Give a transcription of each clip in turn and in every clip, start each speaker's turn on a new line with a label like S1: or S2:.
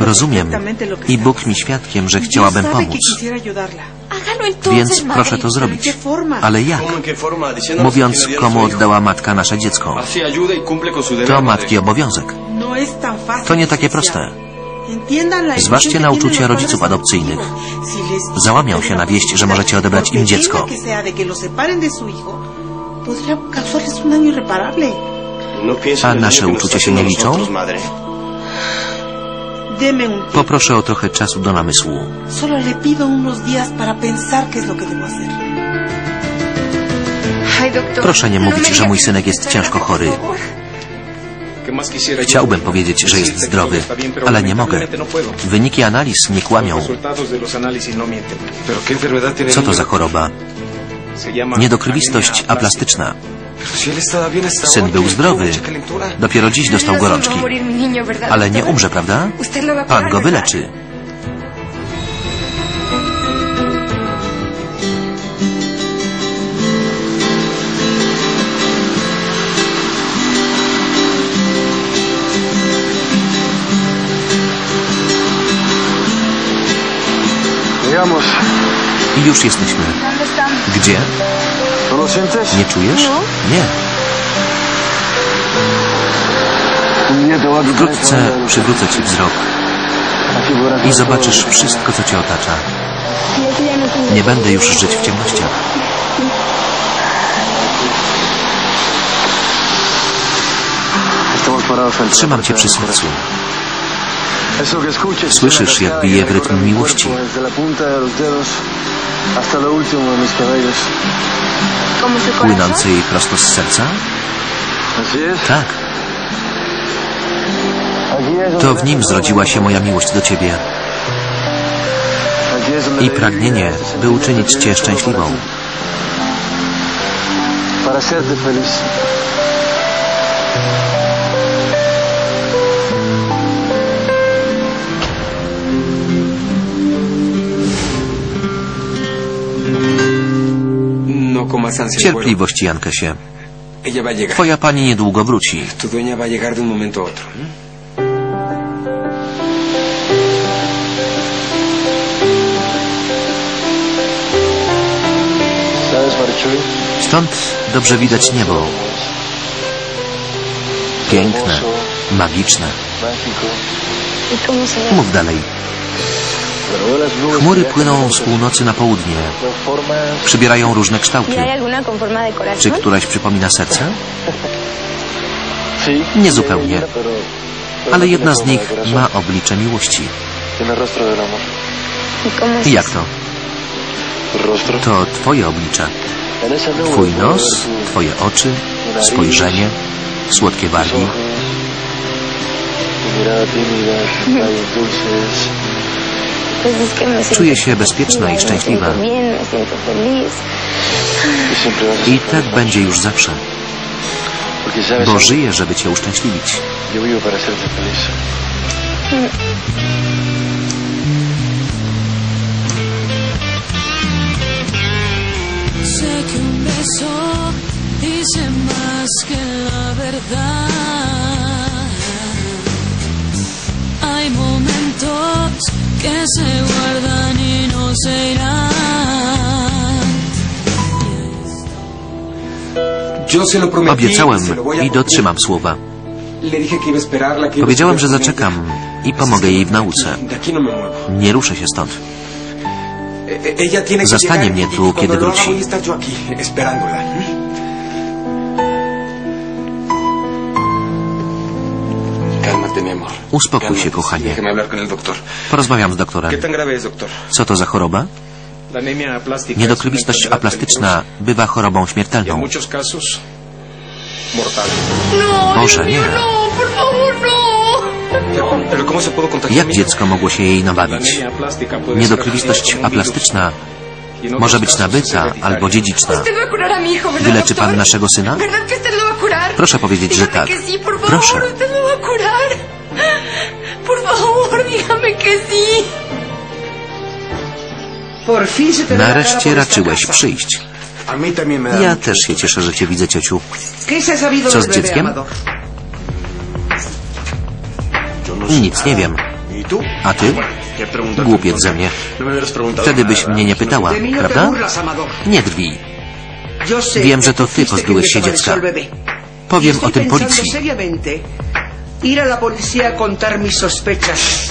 S1: Rozumiem i Bóg mi świadkiem, że chciałabym pomóc. Więc proszę to zrobić. Ale jak? Mówiąc, komu oddała matka nasze dziecko. To matki obowiązek. To nie takie proste. Zważcie na uczucia rodziców adopcyjnych. Załamią się na wieść, że możecie odebrać im dziecko. A nasze uczucia się nie liczą? Poproszę o trochę czasu do namysłu.
S2: Solo le pido unos días para pensar qué es lo que debo hacer.
S1: Proszę nie mówić, że mój synek jest ciężko chory. Chciałbym powiedzieć, że jest zdrowy, ale nie mogę. Wyniki analiz nie kłamią. Co to za choroba? Niedokrwistość aplastyczna. Syn był zdrowy. Dopiero dziś dostał gorączki. Ale nie umrze, prawda? Pan go wyleczy. I już jesteśmy. Gdzie?
S3: ¿No?
S1: Nie czujesz? Nie. Wkrótce przywrócę Ci wzrok i zobaczysz wszystko, co Cię otacza. Nie będę już żyć w ciemnościach. Trzymam Cię przy sercu. Słyszysz, jak bije w rytm miłości.
S3: Hasta lo último de mis cabellos.
S1: Płynący jej prosto z serca? Tak. To w nim zrodziła się moja miłość do Ciebie i pragnienie, by uczynić Cię szczęśliwą.
S3: para hacerte feliz.
S1: Cierpliwość, Jankesie. Twoja pani niedługo wróci.
S4: Tu dueña va a llegar de un momento a otro.
S3: ¿Sabes, Marichuy?
S1: Stąd dobrze widać niebo. Piękne, magiczne. Mów dalej. Chmury płyną z północy na południe. Przybierają różne kształty.
S5: ¿Y hay alguna con forma de
S1: Czy któraś przypomina serce?
S3: Sí,
S1: Nie zupełnie.
S3: pero, pero
S1: Ale jedna z nich ma oblicze miłości.
S3: Tiene rostro del amor.
S5: ¿Y cómo es
S1: I jak to? To twoje oblicze. Twój nos, twoje oczy, spojrzenie, słodkie wargi. Czuję się bezpieczna i szczęśliwa. I tak będzie już zawsze. Bo żyję, żeby cię uszczęśliwić.
S6: Sé que un beso dice más que la verdad. Que se guardan y no se irán.
S4: Yo se lo prometí.
S1: Obiecałem
S4: se lo voy a
S1: i dotrzymam słowa. Powiedziałem, że zaczekam i pomogę jej w nauce.
S4: No.
S1: Nie ruszę się stąd.
S4: E- e-
S1: Zastanie mnie
S4: y
S1: tu, kiedy wróci. Uspokój się, kochanie. Porozmawiam z
S4: ¿Qué
S1: doktorem. Co to za choroba? Niedokrwistość aplastyczna bywa chorobą
S7: y
S1: śmiertelną. Boże, nie. Jak dziecko mogło się jej nabawić? Niedokrwistość aplastyczna
S7: y
S1: może być nabyta albo dziedziczna.
S8: Usted va a curar a mi hijo, ¿verdad,
S1: Wyleczy pan naszego syna? Proszę powiedzieć, że tak. Proszę. Nareszcie raczyłeś przyjść. Ja też się cieszę, że cię widzę, ciociu.
S2: ¿Qué se ha sabido
S1: Co z dzieckiem?
S2: Amador?
S1: Nic nie wiem. A ty? Głupiec ze mnie. Wtedy byś mnie nie pytała, prawda? Nie drwij. Wiem, że to ty pozbyłeś się dziecka. Powiem o tym policji.
S2: Ir a la policía a contar mis sospechas.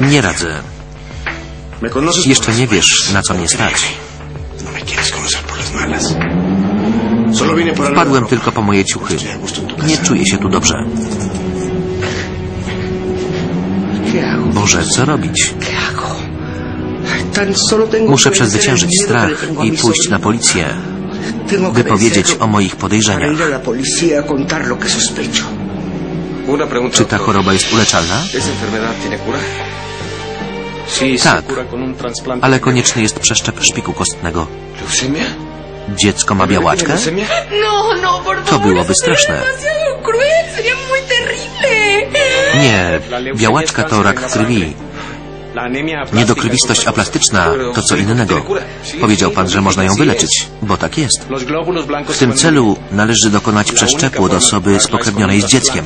S1: Nie radzę. Jeszcze nie wiesz, na co mnie stać. Wpadłem tylko po moje ciuchy. Nie czuję się tu dobrze. Boże, co robić? Muszę przezwyciężyć strach i pójść na policję, by powiedzieć o moich podejrzeniach. Czy ta choroba jest uleczalna? Tak, ale konieczny jest przeszczep szpiku kostnego. Dziecko ma białaczkę?
S8: No, no,
S1: To byłoby
S8: sería
S1: straszne. Nie, białaczka to rak krwi. Niedokrwistość aplastyczna to co innego. Powiedział pan, że można ją wyleczyć, bo tak jest. W tym celu należy dokonać przeszczepu od osoby spokrewnionej z dzieckiem.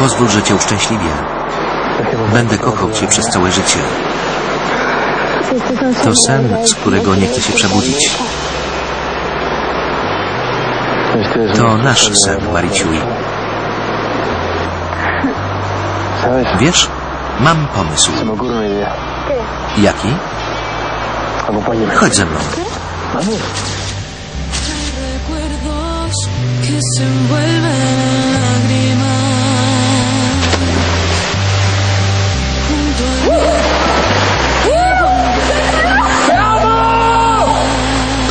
S1: Pozwól, że cię uszczęśliwię. Będę kochał cię przez całe życie. To sen, z którego nie chcę się przebudzić. To nasz sen, Mariciuj.
S3: ¿Sabes?
S1: Wiesz, mam pomysł. Jaki? Chodź ze mną.
S3: Vamos.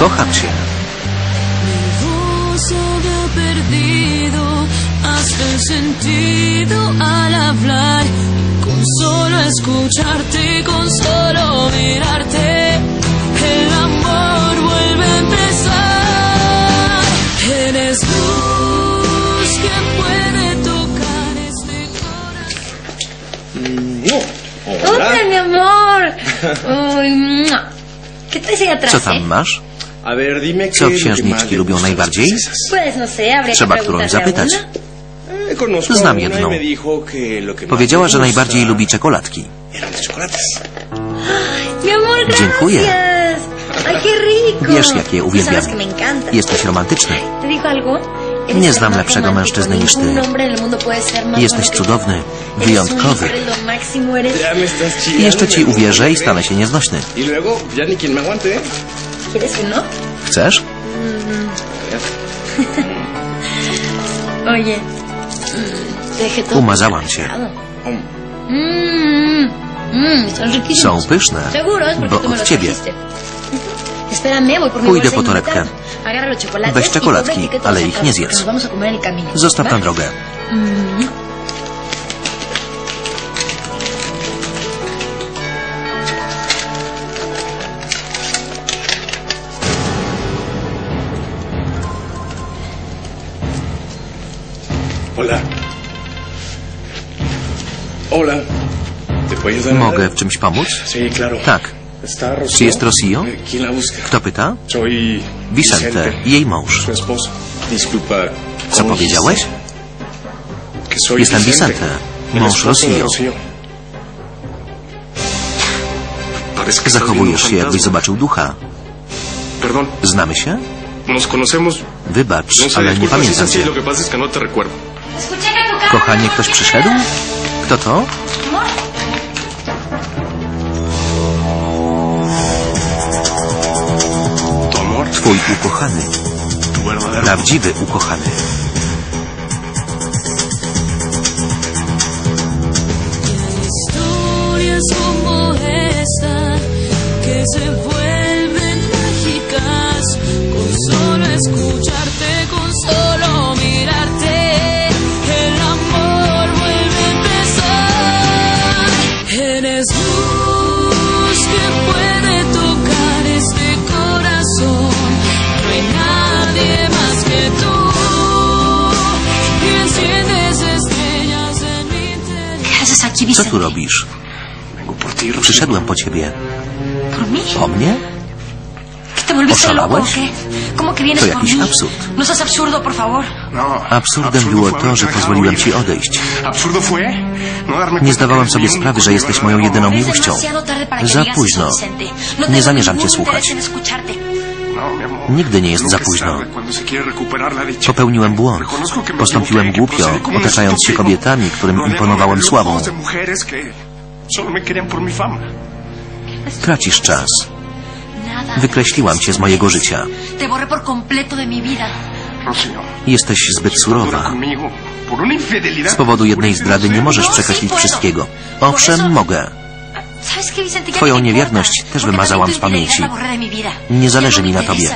S6: recuerdos el sentido al hablar. Y con solo escucharte, con solo mirarte, el amor vuelve a empezar. Eres luz que puede tocar este corazón.
S9: ¡Hola, mi amor! Uy. ¿Qué traes ahí atrás,
S1: Co
S9: eh?
S1: tam masz?
S4: A ver, dime
S1: Co księżniczki lubią najbardziej?
S9: No
S1: Trzeba którąś zapytać. Znam jedną.
S4: y
S1: Powiedziała, że najbardziej lubi czekoladki. Dziękuję. Wiesz, jak je uwielbiam. Jesteś romantyczny. Nie znam lepszego mężczyzny niż ty. Jesteś cudowny, wyjątkowy. I jeszcze ci uwierzę i stanę się nieznośny.
S4: Y ¿eh?
S9: ¿Quieres uno?
S1: Chcesz?
S9: Oye,
S1: Umazałam
S9: mmm, son riquísimos.
S1: Są pyszne, bo od ciebie. Pójdę po torebkę. Weź
S9: y
S1: czekoladki, ale ich nie zjedz. Zostaw na drogę. Mogę w czymś pomóc? Tak. Czy jest
S4: busca?
S1: Kto pyta? Vicente i jej mąż. Co
S4: ¿cómo
S1: powiedziałeś? Jestem
S4: Vicente,
S1: mąż
S4: estás
S1: Zachowujesz się, jakbyś zobaczył ducha. Znamy się? Wybacz,
S4: No
S1: ale nie pamiętam cię.
S4: No.
S1: Kochanie, ktoś przyszedł? Kto to? Twój ukochany. Prawdziwy ukochany. Co tu robisz? Przyszedłem po ciebie. Po mnie? Oszalałeś? To jakiś absurd. Absurdem było to, że pozwoliłem ci odejść. Nie zdawałam sobie sprawy, że jesteś moją jedyną miłością. Za późno. Nie zamierzam cię słuchać. Nigdy nie jest za późno. Popełniłem błąd. Postąpiłem głupio, otaczając się kobietami, którym imponowałem sławą. Tracisz czas. Wykreśliłam cię z mojego życia. Jesteś zbyt surowa. Z powodu jednej zdrady nie możesz
S9: No,
S1: przekreślić wszystkiego. Owszem, mogę. Twoją niewierność też wymazałam z pamięci. Nie zależy mi na tobie.